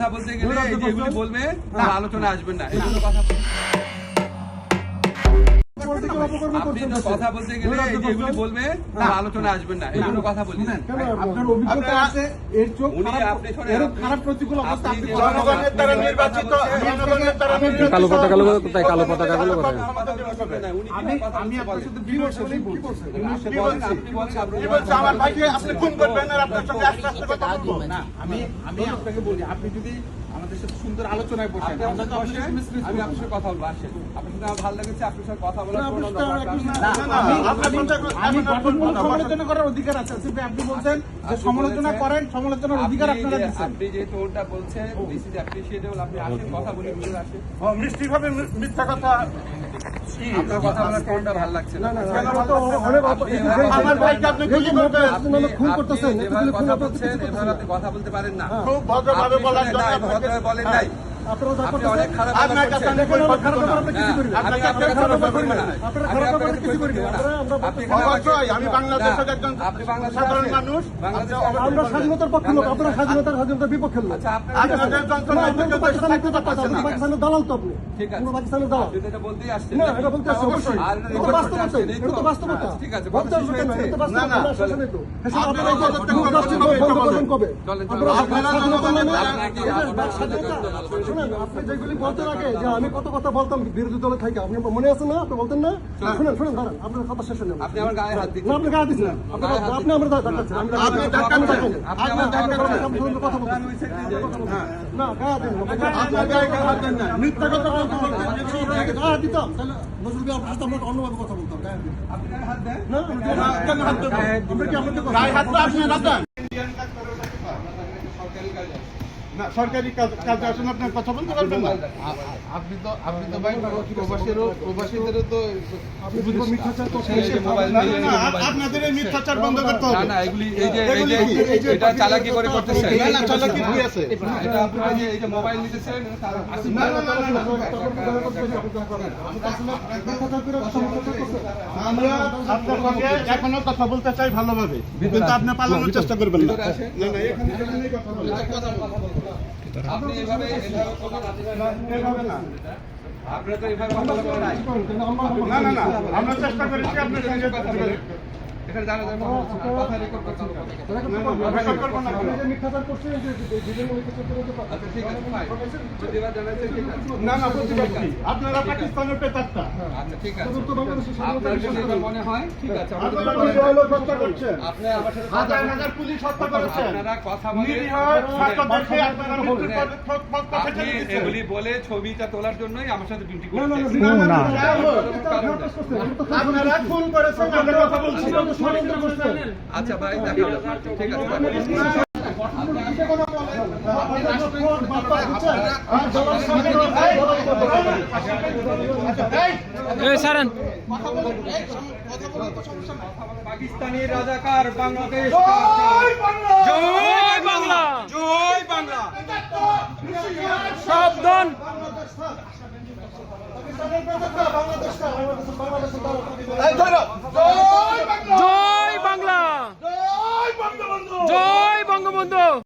কথা বলতে গেলে এগুলি বলবে? আলোচনা আসবেন না। এগুলো কথা কথা বলতে গেলে এই যে এগুলি বলবে তার আলোচনা আসবেন না। এই জন্য কথা বলি আপনার অভিজ্ঞতা আছে এর চোখ খারাপ- প্রতিকূল অবস্থা জনগণের দ্বারা নির্বাচিত জনগণের দ্বারা নির্বাচিত কালো পতাকা লোক তাই কালো পতাকা গুলো করে কথা বলবেন না, উনি কি আমি আমি আপনার সাথে বিমর্ষ কি আপনি বলেন, আপনি বলেন, আপনি কি বলছে আমার ভাইকে আপনি খুন করবেন আর আপনার সঙ্গে আস্তে আস্তে কথা বলব। না আমি আমি আপনাকে বলি আপনি যদি আমাদের সাথে সুন্দর আলোচনায় মিসমিস আমি আপনার সাথে কথা বলব আসেন। আপনার সাথে আমার ভালো লেগেছে আপনার সাথে কথা বলার। আমি- গঠনমূলক সমালোচনা করার অধিকার আছে? আপনি বলছেন যে সমালোচনা করেন সমালোচনার অধিকার আপনি আপনারা দিচ্ছেন। আপনি যেহেতু ওটা বলছেন দিস ইজ অ্যাপ্রিশিয়েটেবল আপনি আসেন কথা বলি আসেন। মিষ্টিভাবে মিথ্যা কথা আপনার কথা বলার টোনটা ভালো লাগছে না কেন বলতো? আমার ভাইকে আপনি খুন করবেন আপনি আপনি যেভাবে কথা বলছেন এভাবে কথা বলতে পারেন না খুব ভদ্রভাবে বলার জন্য না, বলেন নাই আমি বাংলাদেশের একজন সাধারণ মানুষ। আমরা স্বাধীনতার পক্ষে লোক আপনারা স্বাধীনতার স্বাধীনতার বিপক্ষে লোক। আচ্ছা পাকিস্তানের দালাল তো আপনি। পাকিস্তানের দালাল। না এটা বলতে আসছে অবশ্যই। বাস্তবতা এটা তো বাস্তবতা। আচ্ছা, ঠিক আছে কবে। আপনারা শুনেন আপনি যেগুলি বলতে লাগে যে আমি কত কথা বলতাম বিরোধী দলে থেকে আপনি মনে আছে না আপনি বলতেন না শুনেন শুনেন দাঁড়ান আপনার কথা শেষ হয়ে আপনি আমার গায়ে হাত দিচ্ছেন আপনি গায়ে দিচ্ছেন আপনি আপনি আমার দেখাচ্ছেন আমি আপনি। দেখাচ্ছেন। আপনি আপনি আমার আপনি। কথা যাই। না গায়ে দিন আপনার গায়ে হাত দেন না। মিথ্যা কথা বলতে হবে গায়ে দিতাম তাহলে নজরুল ভাই আপনার সাথে আমরা অন্যভাবে কথা বলতাম গায়ে দিতাম আপনি গায়ে হাত দেন না না, কেন হাত দেবো? আমরা কি আমাদের গায়ে হাত তো আপনি হাত দেন। সরকারি কাজে না, সরকারি কাজ- কাজে আসেন আপনার কথা বলতে পারবেন না আপনি তো আপনি তো ভাই প্রবাসীরও প্রবাসীদেরও তো মিথ্যাচার করছেন এই যে মোবাইল না, নিয়ে- না, না, আপ- আপনাদের এই মিথ্যাচার বন্ধ করতে হবে না এগুলি এই যে এই যে কি? এই যে- এটা চালাকি করে করতেছেন না, না, চালাকি কি আছে? এটা আপনি যে এই যে মোবাইল নিতেছেন না, না, না, না, না। আমরা আপনার সঙ্গে এখনও কথা বলতে চাই ভালোভাবে কিন্তু আপনি পালানোর চেষ্টা করবেন না না, না, এখানে- কথা বলবেন। আপনি এভাবে এভাবে করবেন, এভাবে না। আপনারা তো এভাবে কথা বলেন নাই না, না, না, আমরা চেষ্টা করেছি আপনার সঙ্গে কথা বলতে। এখানে জানা যায় কথা রেকর্ড করতে আচ্ছা? আপনারা পাকিস্তানের পেতারটা আচ্ছা ঠিক আছে মনে হয় ঠিক আছে হাজার হাজার পুলিশ হত্যা আপনারা কথা আপনি এগুলি বলে ছবিটা তোলার জন্যই আমার সাথে ডিউটি করছেন আপনারা খুন আমরা কথা বলছি আচ্ছা ভাই দেখা। ঠিক আছে। পাকিস্তানি রাজাকার বাংলাদেশ। জয় বাংলা! জয় বাংলা! সাবধান। জয়